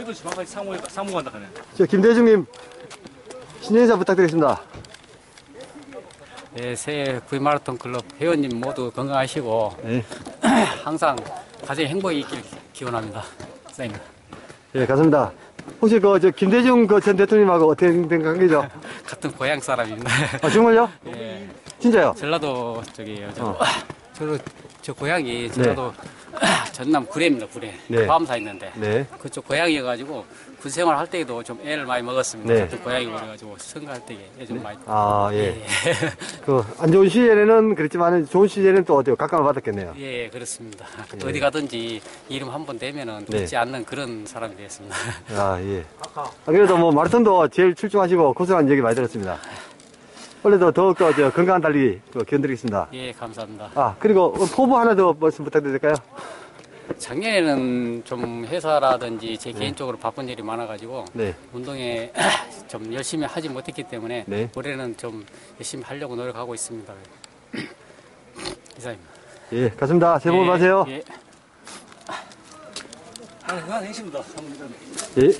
그래도 지방까지 상무 상무 간다 하네. 저 김대중님 신년 인사 부탁드리겠습니다. 네, 새해 V마라톤 클럽 회원님 모두 건강하시고 네. 항상 가정의 행복이 있길 기원합니다. 사인 예, 감사합니다. 혹시 그, 저, 김대중 그 전 대통령님하고 어떻게 된 관계죠? 같은 고향 사람입니다. 아, 정말요? 예, 진짜요? 전라도 쪽이에요. 저, 어. 저로 저 고향이 전라도 전남 구례입니다. 구례. 네. 포함사 있는데 네. 그쪽 고향이어가지고 군 생활 할 때에도 좀 애를 많이 먹었습니다. 네. 같은 고향이고 그래가지고 선거할 때에 애좀 많이. 아, 예. 예. 그, 안 좋은 시절에는 그랬지만, 좋은 시절에는 또 어때요? 각광을 받았겠네요. 예, 그렇습니다. 예. 어디 가든지 이름 한번 대면은 네. 잊지 않는 그런 사람이 되었습니다. 아, 예. 아, 그래도 뭐, 마라톤도 제일 출중하시고, 고생한 얘기 많이 들었습니다. 원래도 더욱더 저 건강한 달리기 또 기원드리겠습니다. 예, 감사합니다. 아, 그리고 포부 하나 더 말씀 부탁드릴까요? 작년에는 좀 회사라든지 제 개인적으로 바쁜 일이 많아가지고 네. 운동에 좀 열심히 하지 못했기 때문에 네. 올해는 좀 열심히 하려고 노력하고 있습니다. 이상입니다. 예, 가습니다 새해 복 예, 많으세요. 예. 아, 그건 행십니다. 예.